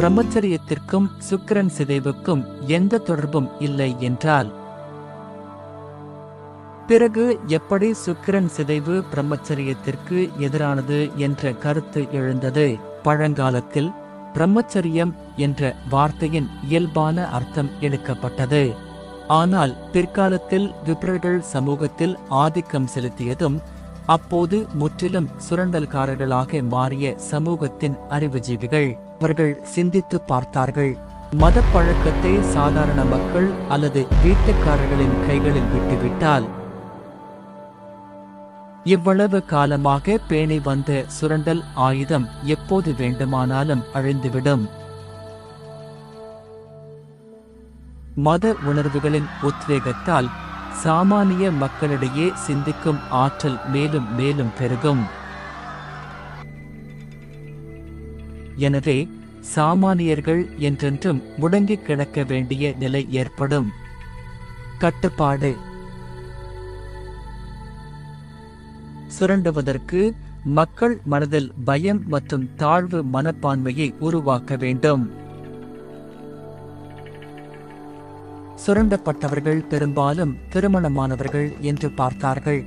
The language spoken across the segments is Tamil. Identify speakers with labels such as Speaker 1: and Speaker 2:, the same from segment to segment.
Speaker 1: பிரம்மச்சரியத்திற்கும் சுக்கிரன் சிதைவுக்கும் எந்த தொடர்பும் இல்லை என்றால். பிறகு எப்படி சுக்கிரன் சிதைவு பிரம்மச்சரியத்திற்கு எதிரானது என்ற கருத்து எழுந்தது? பழங்காலத்தில் பிரம்மச்சரியம் என்ற வார்த்தையின் இயல்பான அர்த்தம் எடுக்கப்பட்டது. ஆனால் பிற்காலத்தில் விப்ரர்கள் சமூகத்தில் ஆதிக்கம் செலுத்தியதும் அப்போது முற்றிலும் சுரண்டல்காரர்களாக மாறிய சமூகத்தின் அறிவுஜீவிகள். அவர்கள் சிந்தித்து பார்த்தார்கள். மத பழக்கத்தை சாதாரண மக்கள் அல்லது வீட்டுக்காரர்களின் கைகளில் விட்டுவிட்டால். இவ்வளவு காலமாக பேணி வந்த சுரண்டல் ஆயுதம் எப்போது வேண்டுமானாலும் அழிந்துவிடும். மத உணர்வுகளின் உத்வேகத்தால் சாமானிய மக்களிடையே சிந்திக்கும் ஆற்றல் மேலும் மேலும் பெருகும். எனவே சாமானியர்கள் என்றென்றும் முடங்கிக் கிடக்க வேண்டிய நிலை ஏற்படும். கட்டுப்பாடு. சுரண்டுவதற்கு மக்கள் மனதில் பயம் மற்றும் தாழ்வு மனப்பான்மையை உருவாக்க வேண்டும். சுரண்டப்பட்டவர்கள் பெரும்பாலும் திருமணமானவர்கள் என்று பார்த்தார்கள்.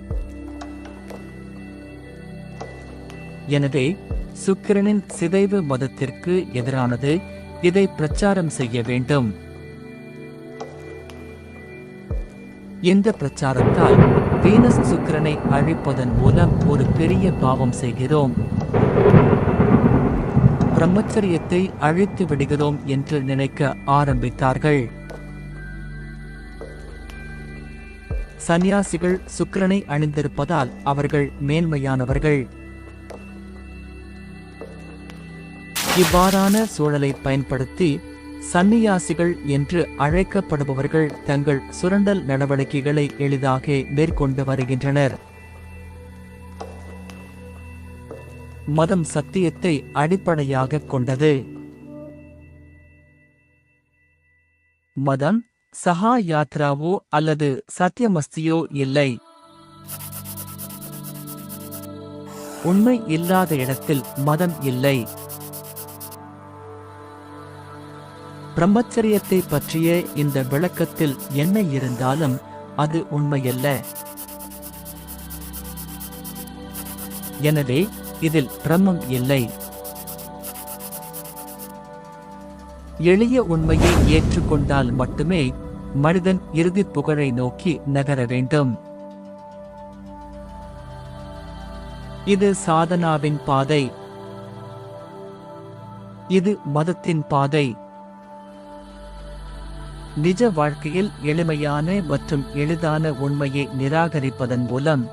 Speaker 1: எனவே சுக்கிரனின் சிதைவு மதத்திற்கு எதிரானது இதை பிரச்சாரம் செய்ய வேண்டும். இந்த பிரச்சாரத்தால் வீனஸ் சுக்கிரனை அழிப்பதன் மூலம் ஒரு பெரிய பாவம் செய்கிறோம். பிரம்மச்சரியத்தை அழித்து விடுகிறோம் என்று நினைக்க ஆரம்பித்தார்கள். சந்நியாசிகள் சுக்கிரனை அணிந்திருப்பதால் அவர்கள் மேன்மையானவர்கள். இவ்வாறான சூழலை பயன்படுத்தி சன்னியாசிகள் என்று அழைக்கப்படுபவர்கள் தங்கள் சுரண்டல் நடவடிக்கைகளை எளிதாக மேற்கொண்டு வருகின்றனர். மதம் சத்தியத்தை அடிப்படையாக கொண்டது. மதம் சஹா யாத்ராவோ அல்லது சத்தியமஸ்தியோ இல்லை. உண்மை இல்லாத இடத்தில் மதம் இல்லை. பிரம்மச்சரியத்தை பற்றிய இந்த விளக்கத்தில் என்ன இருந்தாலும் அது உண்மையல்ல. எனவே இதில் பிரம்மம் இல்லை. எளிய உண்மையை ஏற்றுக்கொண்டால் மட்டுமே மனிதன் இறுதி புகழை நோக்கி நகர வேண்டும். இது சாதனாவின் பாதை. இது மதத்தின் பாதை. நிஜ வாழ்க்கையில் எளிமையான மற்றும் எளிதான உண்மையை நிராகரிப்பதன் மூலம்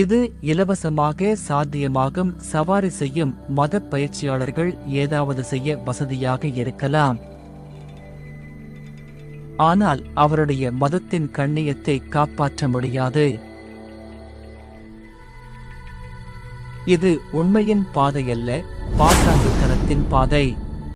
Speaker 1: இது இலவசமாக சாத்தியமாகும். சவாரி செய்யும் மத பயிற்சியாளர்கள் ஏதாவது செய்ய வசதியாக இருக்கலாம். ஆனால் அவருடைய மதத்தின் கண்ணியத்தை காப்பாற்ற முடியாது. இது உண்மையின் பாதையல்ல பாசாங்குத்தனத்தின் பாதை.